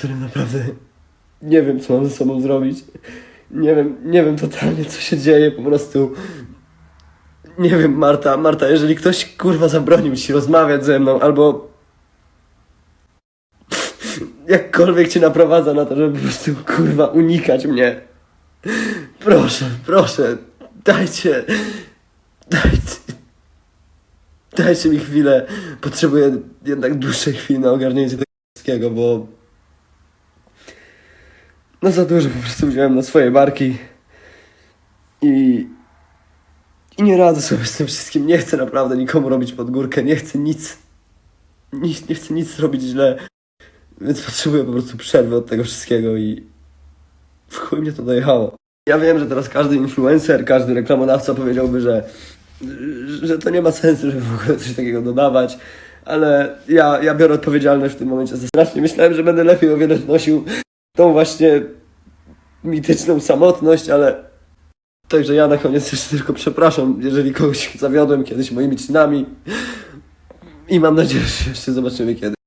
którym naprawdę nie wiem, co mam ze sobą zrobić. Nie wiem, nie wiem totalnie, co się dzieje, po prostu... Nie wiem, Marta, Marta, jeżeli ktoś, kurwa, zabronił ci rozmawiać ze mną, albo... Jakkolwiek cię naprowadza na to, żeby po prostu, kurwa, unikać mnie. Proszę, proszę, dajcie... Dajcie... Dajcie mi chwilę. Potrzebuję jednak dłuższej chwili na ogarnięcie tego wszystkiego, bo... No za dużo po prostu wziąłem na swoje barki. I... I nie radzę sobie z tym wszystkim. Nie chcę naprawdę nikomu robić pod górkę. Nie chcę nic... nic nie chcę nic robić źle. Więc potrzebuję po prostu przerwy od tego wszystkiego i... W chuj mnie to dojechało. Ja wiem, że teraz każdy influencer, każdy reklamodawca powiedziałby, że że to nie ma sensu, żeby w ogóle coś takiego dodawać, ale ja, ja biorę odpowiedzialność w tym momencie za strasznie. Myślałem, że będę lepiej o wiele znosił tą właśnie mityczną samotność, ale także ja na koniec jeszcze tylko przepraszam, jeżeli kogoś zawiodłem kiedyś moimi czynami i mam nadzieję, że się zobaczymy kiedyś.